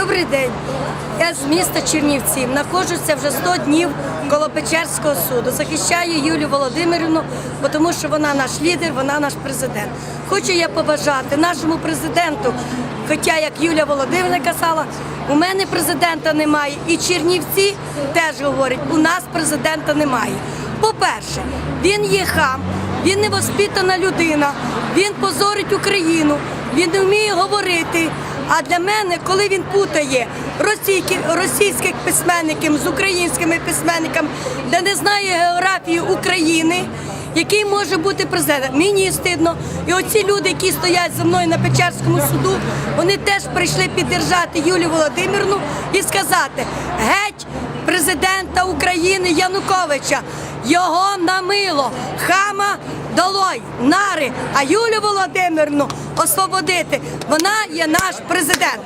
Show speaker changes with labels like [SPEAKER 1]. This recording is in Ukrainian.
[SPEAKER 1] Добрий день. Я з міста Чернівців. Знаходжуся вже 100 днів коло Печерського суду. Захищаю Юлію Володимирівну, тому що вона наш лідер, вона наш президент. Хочу я побажати нашому президенту, хоча як Юлія Володимирівна казала, у мене президента немає. І Чернівці теж говорять, у нас президента немає. По-перше, він є хам, він невоспитана людина, він позорить Україну, він не вміє говорити. А для мене, коли він путає російських, письменників з українськими письменниками, де не знає географії України, який може бути президент, мені стидно. І оці люди, які стоять за мною на Печерському суду, вони теж прийшли піддержати Юлію Володимирівну і сказати геть президента України Януковича. Його намило, хама долой, нари, а Юлю Володимирівну освободити. Вона є наш президент.